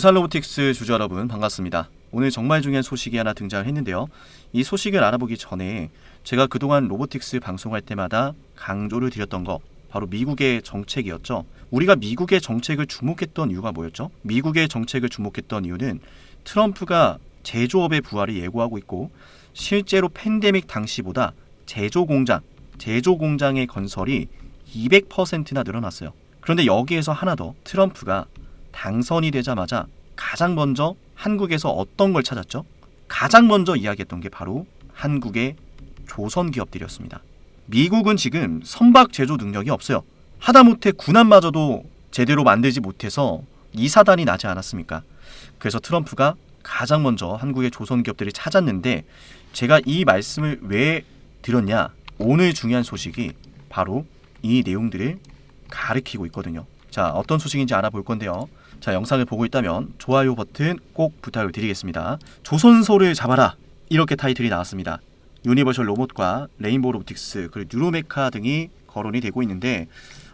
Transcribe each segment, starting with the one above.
두산 로보틱스 주주 여러분 반갑습니다. 오늘 정말 중요한 소식이 하나 등장을 했는데요. 이 소식을 알아보기 전에 제가 그동안 로보틱스 방송할 때마다 강조를 드렸던 거 바로 미국의 정책이었죠. 우리가 미국의 정책을 주목했던 이유가 뭐였죠? 미국의 정책을 주목했던 이유는 트럼프가 제조업의 부활을 예고하고 있고 실제로 팬데믹 당시보다 제조 공장, 제조 공장의 건설이 200%나 늘어났어요. 그런데 여기에서 하나 더 트럼프가 당선이 되자마자 가장 먼저 한국에서 어떤 걸 찾았죠? 가장 먼저 이야기했던 게 바로 한국의 조선 기업들이었습니다. 미국은 지금 선박 제조 능력이 없어요. 하다못해 군함마저도 제대로 만들지 못해서 이사단이 나지 않았습니까? 그래서 트럼프가 가장 먼저 한국의 조선 기업들이 찾았는데 제가 이 말씀을 왜 드렸냐? 오늘 중요한 소식이 바로 이 내용들을 가리키고 있거든요. 자, 어떤 소식인지 알아볼 건데요. 자, 영상을 보고 있다면 좋아요 버튼 꼭 부탁을 드리겠습니다. 조선소를 잡아라. 이렇게 타이틀이 나왔습니다. 유니버셜 로봇과 레인보우 로보틱스 그리고 뉴로메카 등이 거론이 되고 있는데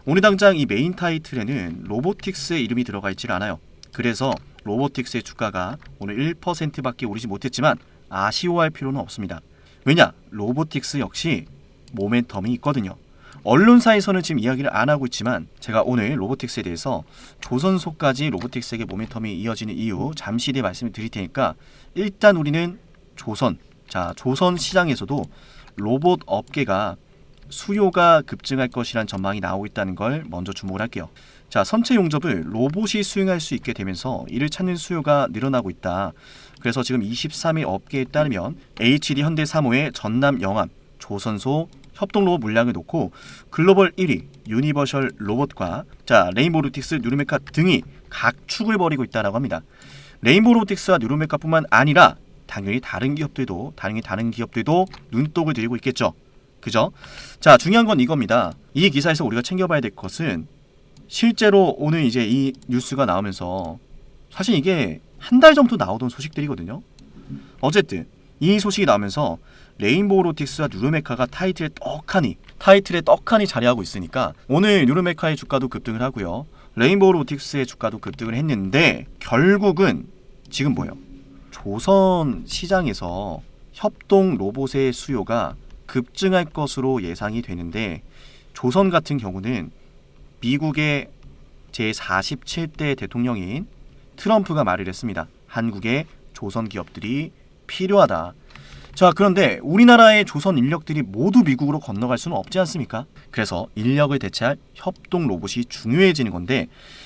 오늘 당장 이 메인 타이틀에는 로보틱스의 이름이 들어가 있질 않아요. 그래서 로보틱스의 주가가 오늘 1%밖에 오르지 못했지만 아쉬워할 필요는 없습니다. 왜냐? 로보틱스 역시 모멘텀이 있거든요. 언론사에서는 지금 이야기를 안 하고 있지만 제가 오늘 로보틱스에 대해서 조선소까지 로보틱스에게 모멘텀이 이어지는 이유 잠시 뒤에 말씀을 드릴 테니까 일단 우리는 조선 자 조선 시장에서도 로봇 업계가 수요가 급증할 것이란 전망이 나오고 있다는 걸 먼저 주목을 할게요. 자, 선체 용접을 로봇이 수행할 수 있게 되면서 이를 찾는 수요가 늘어나고 있다. 그래서 지금 23일 업계에 따르면 HD 현대 3호의 전남 영암, 조선소, 협동 로봇 물량을 놓고 글로벌 1위 유니버셜 로봇과 자 레인보우 로틱스, 뉴르메카 등이 각축을 벌이고 있다라고 합니다. 레인보우 로틱스와 뉴르메카뿐만 아니라 당연히 다른 기업들도 다른 다른 기업들도 눈독을 들이고 있겠죠. 그죠? 자 중요한 건 이겁니다. 이 기사에서 우리가 챙겨봐야 될 것은 실제로 오늘 이제 이 뉴스가 나오면서 사실 이게 한 달 전부터 나오던 소식들이거든요. 어쨌든 이 소식이 나오면서 레인보우 로틱스와 뉴르메카가 타이틀에 떡하니 타이틀에 떡하니 자리하고 있으니까 오늘 뉴르메카의 주가도 급등을 하고요. 레인보우 로틱스의 주가도 급등을 했는데 결국은 지금 뭐예요? 조선 시장에서 협동 로봇의 수요가 급증할 것으로 예상이 되는데 조선 같은 경우는 미국의 제47대 대통령인 트럼프가 말을 했습니다. 한국의 조선 기업들이 필요하다. 자, 그런데 우리나라의 조선 인력들이 모두 미국으로 건너갈 수는 없지 않습니까? 그래서 인력을 대체할 협동 로봇이 중요해지는 건데,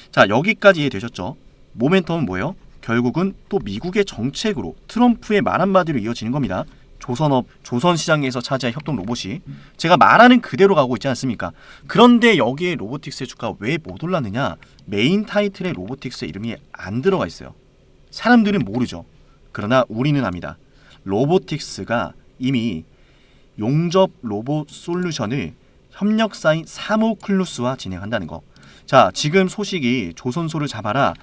자, 여기까지 이해되셨죠? 모멘텀은 뭐예요? 결국은 또 미국의 정책으로 트럼프의 말 한마디로 이어지는 겁니다. 조선업, 조선시장에서 차지할 협동 로봇이 제가 말하는 그대로 가고 있지 않습니까? 그런데 여기에 로보틱스의 주가가 왜못 올랐느냐? 메인 타이틀에 로보틱스 이름이 안 들어가 있어요. 사람들은 모르죠. 그러나 우리는 압니다. 로보틱스가 이미 용접 로봇 솔루션을 협력사인 사모클루스와 진행한다는 거. 자, 지금 소식이 조선소를 잡아라.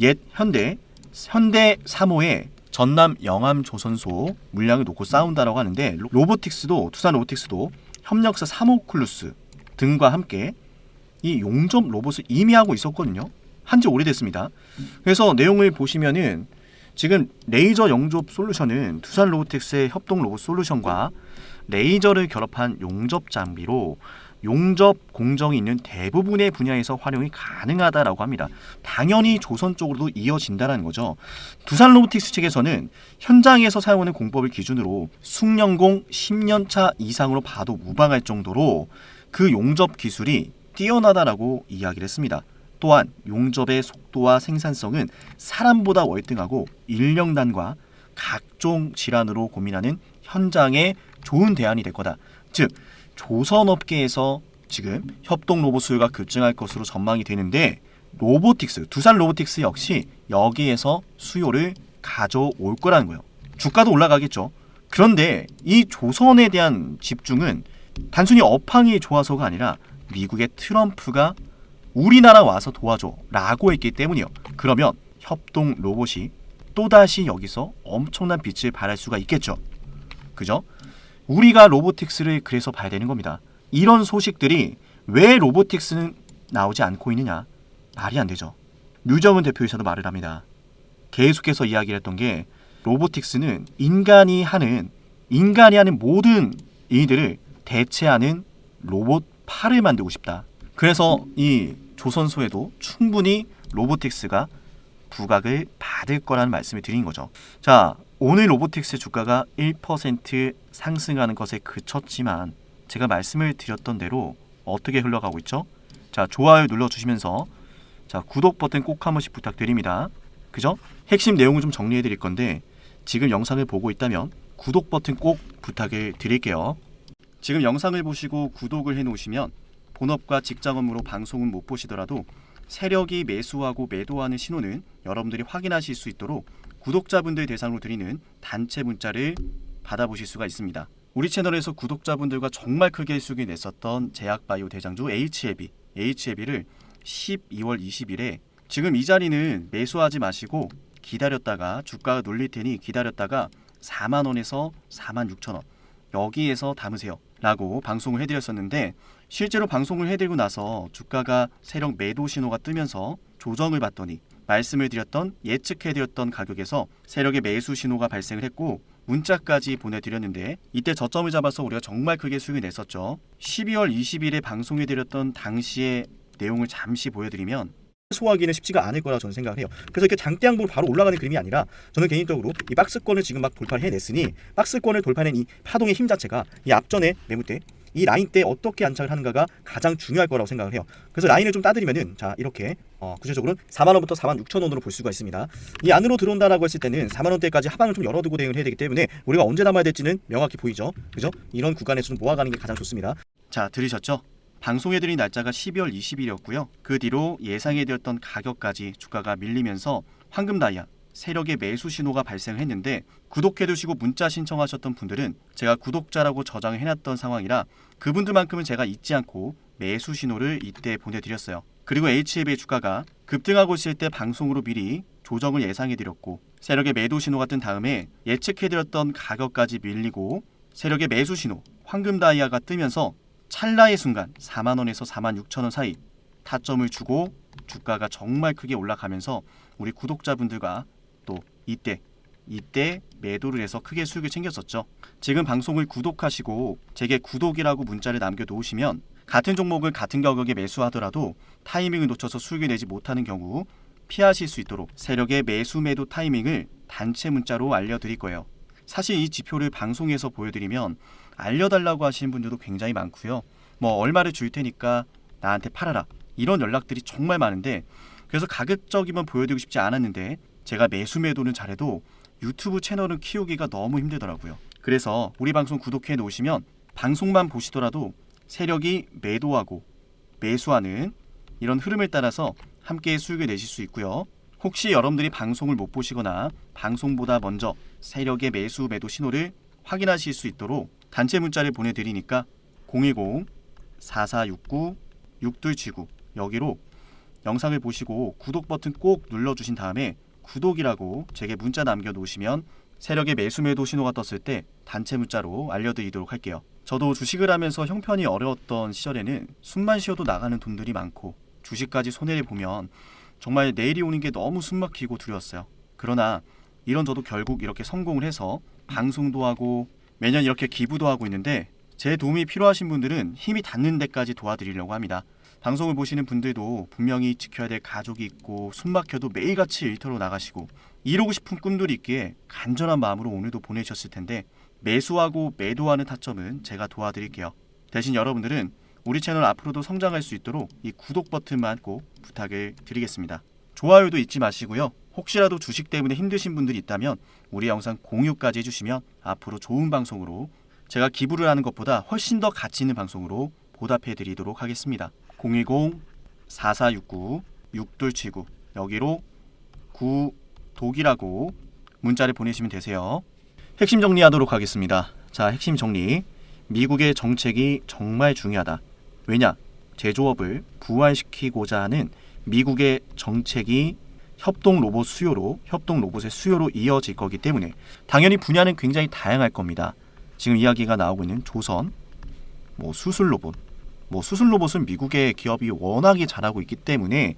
옛 현대 현대 3호의 전남 영암 조선소 물량을 놓고 싸운다라고 하는데 로보틱스도 두산 로보틱스도 협력사 사모클루스 등과 함께 이 용접 로봇을 이미 하고 있었거든요. 한지 오래됐습니다. 그래서 내용을 보시면은 지금 레이저 용접 솔루션은 두산 로보틱스의 협동 로봇 솔루션과 레이저를 결합한 용접 장비로 용접 공정이 있는 대부분의 분야에서 활용이 가능하다라고 합니다. 당연히 조선 쪽으로도 이어진다는 거죠. 두산 로보틱스 측에서는 현장에서 사용하는 공법을 기준으로 숙련공 10년차 이상으로 봐도 무방할 정도로 그 용접 기술이 뛰어나다라고 이야기를 했습니다. 또한 용접의 속도와 생산성은 사람보다 월등하고 인력난과 각종 질환으로 고민하는 현장에 좋은 대안이 될 거다. 즉 조선업계에서 지금 협동 로봇 수요가 급증할 것으로 전망이 되는데 로보틱스, 두산 로보틱스 역시 여기에서 수요를 가져올 거라는 거예요. 주가도 올라가겠죠. 그런데 이 조선에 대한 집중은 단순히 업황이 좋아서가 아니라 미국의 트럼프가 우리나라 와서 도와줘 라고 했기 때문이요. 그러면 협동 로봇이 또다시 여기서 엄청난 빛을 발할 수가 있겠죠. 그죠? 우리가 로보틱스를 그래서 봐야 되는 겁니다. 이런 소식들이 왜 로보틱스는 나오지 않고 있느냐? 말이 안 되죠. 류정은 대표이사도 말을 합니다. 계속해서 이야기를 했던 게 로보틱스는 인간이 하는 인간이 하는 모든 일들을 대체하는 로봇 팔을 만들고 싶다. 그래서 이 조선소에도 충분히 로보틱스가 부각을 받을 거라는 말씀을 드린 거죠. 자, 오늘 로보틱스 주가가 1% 상승하는 것에 그쳤지만 제가 말씀을 드렸던 대로 어떻게 흘러가고 있죠? 자, 좋아요 눌러 주시면서 자, 구독 버튼 꼭 한 번씩 부탁드립니다. 그죠? 핵심 내용을 좀 정리해 드릴 건데 지금 영상을 보고 있다면 구독 버튼 꼭 부탁을 드릴게요. 지금 영상을 보시고 구독을 해 놓으시면 본업과 직장 업무로 방송은 못 보시더라도 세력이 매수하고 매도하는 신호는 여러분들이 확인하실 수 있도록 구독자분들 대상으로 드리는 단체 문자를 받아보실 수가 있습니다. 우리 채널에서 구독자분들과 정말 크게 수익을 냈었던 제약바이오 대장주 HLB, HLB를 12월 20일에 지금 이 자리는 매수하지 마시고 기다렸다가 주가가 눌릴 테니 기다렸다가 4만 원에서 4만 6천 원 여기에서 담으세요. 라고 방송을 해드렸었는데 실제로 방송을 해드리고 나서 주가가 세력 매도 신호가 뜨면서 조정을 받더니 말씀을 드렸던 예측해드렸던 가격에서 세력의 매수 신호가 발생을 했고 문자까지 보내드렸는데 이때 저점을 잡아서 우리가 정말 크게 수익을 냈었죠. 12월 20일에 방송해드렸던 당시의 내용을 잠시 보여드리면 소화하기는 쉽지가 않을 거라 저는 생각을 해요. 그래서 이렇게 장대양봉으로 바로 올라가는 그림이 아니라 저는 개인적으로 이 박스권을 지금 막 돌파를 해냈으니 박스권을 돌파해낸 이 파동의 힘 자체가 이 앞전에 매물 때 이 라인 때 어떻게 안착을 하는가가 가장 중요할 거라고 생각을 해요. 그래서 라인을 좀 따드리면은 자 이렇게 어, 구체적으로는 4만 원부터 4만 6천 원으로 볼 수가 있습니다. 이 안으로 들어온다라고 했을 때는 4만 원대까지 하방을 좀 열어두고 대응을 해야 되기 때문에 우리가 언제 담아야 될지는 명확히 보이죠. 그죠? 이런 구간에서 좀 모아가는 게 가장 좋습니다. 자 들으셨죠? 방송해드린 날짜가 12월 20일이었고요. 그 뒤로 예상해드렸던 가격까지 주가가 밀리면서 황금 다이아 세력의 매수 신호가 발생했는데 구독해두시고 문자 신청하셨던 분들은 제가 구독자라고 저장을 해놨던 상황이라 그분들만큼은 제가 잊지 않고 매수 신호를 이때 보내드렸어요. 그리고 HLB의 주가가 급등하고 있을 때 방송으로 미리 조정을 예상해드렸고 세력의 매도 신호가 뜬 다음에 예측해드렸던 가격까지 밀리고 세력의 매수 신호 황금 다이아가 뜨면서 찰나의 순간 4만 원에서 4만 6천 원 사이 타점을 주고 주가가 정말 크게 올라가면서 우리 구독자분들과 또 이때 이때 매도를 해서 크게 수익을 챙겼었죠. 지금 방송을 구독하시고 제게 구독이라고 문자를 남겨 놓으시면 같은 종목을 같은 가격에 매수하더라도 타이밍을 놓쳐서 수익을 내지 못하는 경우 피하실 수 있도록 세력의 매수 매도 타이밍을 단체 문자로 알려드릴 거예요. 사실 이 지표를 방송에서 보여드리면 알려달라고 하시는 분들도 굉장히 많고요. 뭐 얼마를 줄 테니까 나한테 팔아라 이런 연락들이 정말 많은데 그래서 가급적이면 보여드리고 싶지 않았는데 제가 매수 매도는 잘해도 유튜브 채널을 키우기가 너무 힘들더라고요. 그래서 우리 방송 구독해 놓으시면 방송만 보시더라도 세력이 매도하고 매수하는 이런 흐름을 따라서 함께 수익을 내실 수 있고요. 혹시 여러분들이 방송을 못 보시거나 방송보다 먼저 세력의 매수 매도 신호를 확인하실 수 있도록 단체 문자를 보내드리니까 010 4469 6279 여기로 영상을 보시고 구독 버튼 꼭 눌러주신 다음에 구독이라고 제게 문자 남겨 놓으시면 세력의 매수 매도 신호가 떴을 때 단체 문자로 알려드리도록 할게요. 저도 주식을 하면서 형편이 어려웠던 시절에는 숨만 쉬어도 나가는 돈들이 많고 주식까지 손해를 보면 정말 내일이 오는 게 너무 숨막히고 두려웠어요. 그러나 이런 저도 결국 이렇게 성공을 해서 방송도 하고 매년 이렇게 기부도 하고 있는데 제 도움이 필요하신 분들은 힘이 닿는 데까지 도와드리려고 합니다. 방송을 보시는 분들도 분명히 지켜야 될 가족이 있고 숨 막혀도 매일같이 일터로 나가시고 이루고 싶은 꿈들이 있기에 간절한 마음으로 오늘도 보내셨을 텐데 매수하고 매도하는 타점은 제가 도와드릴게요. 대신 여러분들은 우리 채널 앞으로도 성장할 수 있도록 이 구독 버튼만 꼭 부탁을 드리겠습니다. 좋아요도 잊지 마시고요. 혹시라도 주식 때문에 힘드신 분들이 있다면 우리 영상 공유까지 해주시면 앞으로 좋은 방송으로 제가 기부를 하는 것보다 훨씬 더 가치 있는 방송으로 보답해 드리도록 하겠습니다. 010-4469-6279 여기로 구독이라고 문자를 보내시면 되세요. 핵심 정리하도록 하겠습니다. 자, 핵심 정리. 미국의 정책이 정말 중요하다. 왜냐? 제조업을 부활시키고자 하는 미국의 정책이 협동 로봇 수요로 협동 로봇의 수요로 이어질 거기 때문에 당연히 분야는 굉장히 다양할 겁니다. 지금 이야기가 나오고 있는 조선, 뭐 수술 로봇, 뭐 수술 로봇은 미국의 기업이 워낙에 잘하고 있기 때문에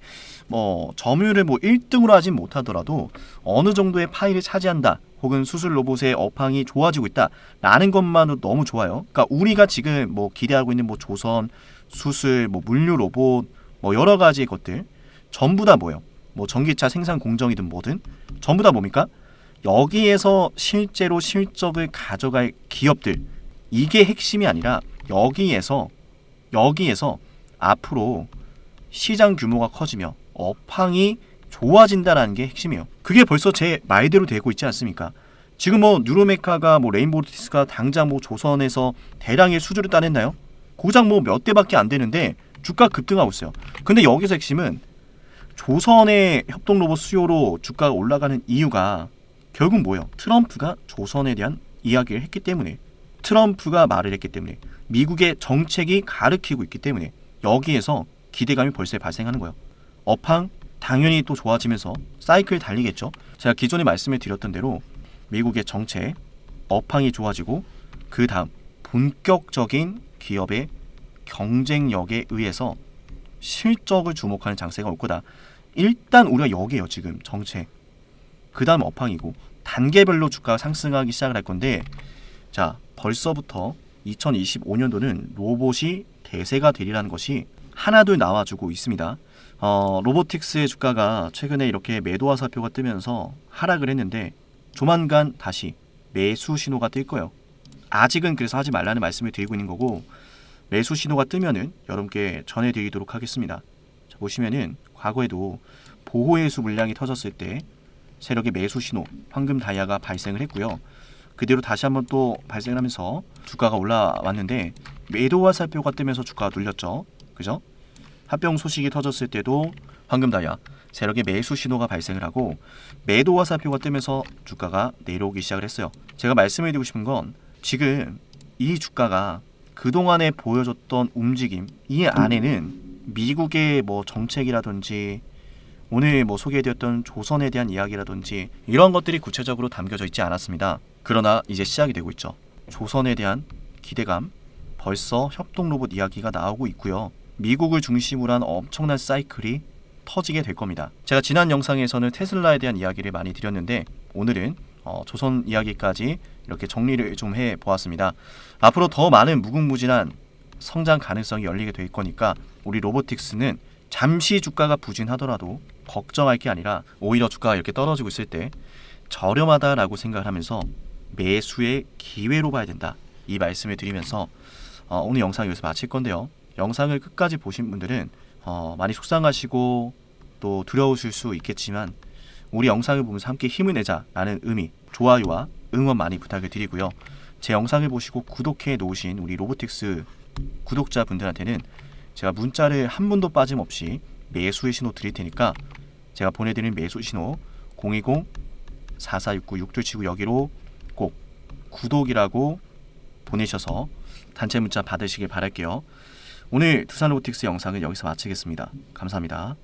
뭐 점유율을 뭐 1등으로 하진 못하더라도 어느 정도의 파일을 차지한다. 혹은 수술 로봇의 업황이 좋아지고 있다라는 것만으로 너무 좋아요. 그러니까 우리가 지금 뭐 기대하고 있는 뭐 조선 수술 뭐 물류 로봇 뭐 여러 가지 것들 전부 다 뭐예요? 뭐 전기차 생산 공정이든 뭐든 전부 다 뭡니까? 여기에서 실제로 실적을 가져갈 기업들 이게 핵심이 아니라 여기에서 여기에서 앞으로 시장 규모가 커지며 업황이 좋아진다라는 게 핵심이에요. 그게 벌써 제 말대로 되고 있지 않습니까? 지금 뭐 뉴로메카가 뭐 레인보르티스가 당장 뭐 조선에서 대량의 수주를 따냈나요? 고작 뭐 몇 대밖에 안 되는데 주가 급등하고 있어요. 근데 여기서 핵심은 조선의 협동 로봇 수요로 주가가 올라가는 이유가 결국 뭐예요? 트럼프가 조선에 대한 이야기를 했기 때문에 트럼프가 말을 했기 때문에 미국의 정책이 가르치고 있기 때문에 여기에서 기대감이 벌써 발생하는 거예요. 업황 당연히 또 좋아지면서 사이클 달리겠죠. 제가 기존에 말씀을 드렸던 대로 미국의 정책 업황이 좋아지고 그 다음 본격적인 기업의 경쟁력에 의해서 실적을 주목하는 장세가 올 거다. 일단 우리가 여기에요 지금 정책. 그 다음 업황이고 단계별로 주가가 상승하기 시작을 할 건데 자 벌써부터 2025년도는 로봇이 대세가 되리라는 것이 하나둘 나와주고 있습니다. 어, 로보틱스의 주가가 최근에 이렇게 매도화 사표가 뜨면서 하락을 했는데 조만간 다시 매수 신호가 뜰 거예요. 아직은 그래서 하지 말라는 말씀을 드리고 있는 거고 매수 신호가 뜨면은 여러분께 전해드리도록 하겠습니다. 자, 보시면은 과거에도 보호해수 물량이 터졌을 때 세력의 매수 신호 황금 다이아가 발생을 했고요. 그대로 다시 한번 또 발생을 하면서 주가가 올라왔는데 매도 화살표가 뜨면서 주가가 눌렸죠. 그죠? 합병 소식이 터졌을 때도 황금 다이아 세력의 매수 신호가 발생을 하고 매도 화살표가 뜨면서 주가가 내려오기 시작을 했어요. 제가 말씀을 드리고 싶은 건 지금 이 주가가 그동안에 보여줬던 움직임 이 안에는 미국의 뭐 정책이라든지 오늘 뭐 소개해드렸던 조선에 대한 이야기라든지 이런 것들이 구체적으로 담겨져 있지 않았습니다. 그러나 이제 시작이 되고 있죠. 조선에 대한 기대감 벌써 협동 로봇 이야기가 나오고 있고요. 미국을 중심으로 한 엄청난 사이클이 터지게 될 겁니다. 제가 지난 영상에서는 테슬라에 대한 이야기를 많이 드렸는데 오늘은 어, 조선 이야기까지 이렇게 정리를 좀 해 보았습니다. 앞으로 더 많은 무궁무진한 성장 가능성이 열리게 될 거니까 우리 로보틱스는 잠시 주가가 부진하더라도 걱정할 게 아니라 오히려 주가가 이렇게 떨어지고 있을 때 저렴하다라고 생각을 하면서 매수의 기회로 봐야 된다. 이 말씀을 드리면서 어, 오늘 영상 여기서 마칠 건데요. 영상을 끝까지 보신 분들은 어, 많이 속상하시고 또 두려우실 수 있겠지만 우리 영상을 보면서 함께 힘을 내자라는 의미 좋아요와 응원 많이 부탁을 드리고요. 제 영상을 보시고 구독해 놓으신 우리 로보틱스 구독자분들한테는 제가 문자를 한 분도 빠짐없이 매수의 신호 드릴 테니까 제가 보내드리는 매수 신호 020 4469 6279 여기로 꼭 구독이라고 보내셔서 단체 문자 받으시길 바랄게요. 오늘 두산 로보틱스 영상은 여기서 마치겠습니다. 감사합니다.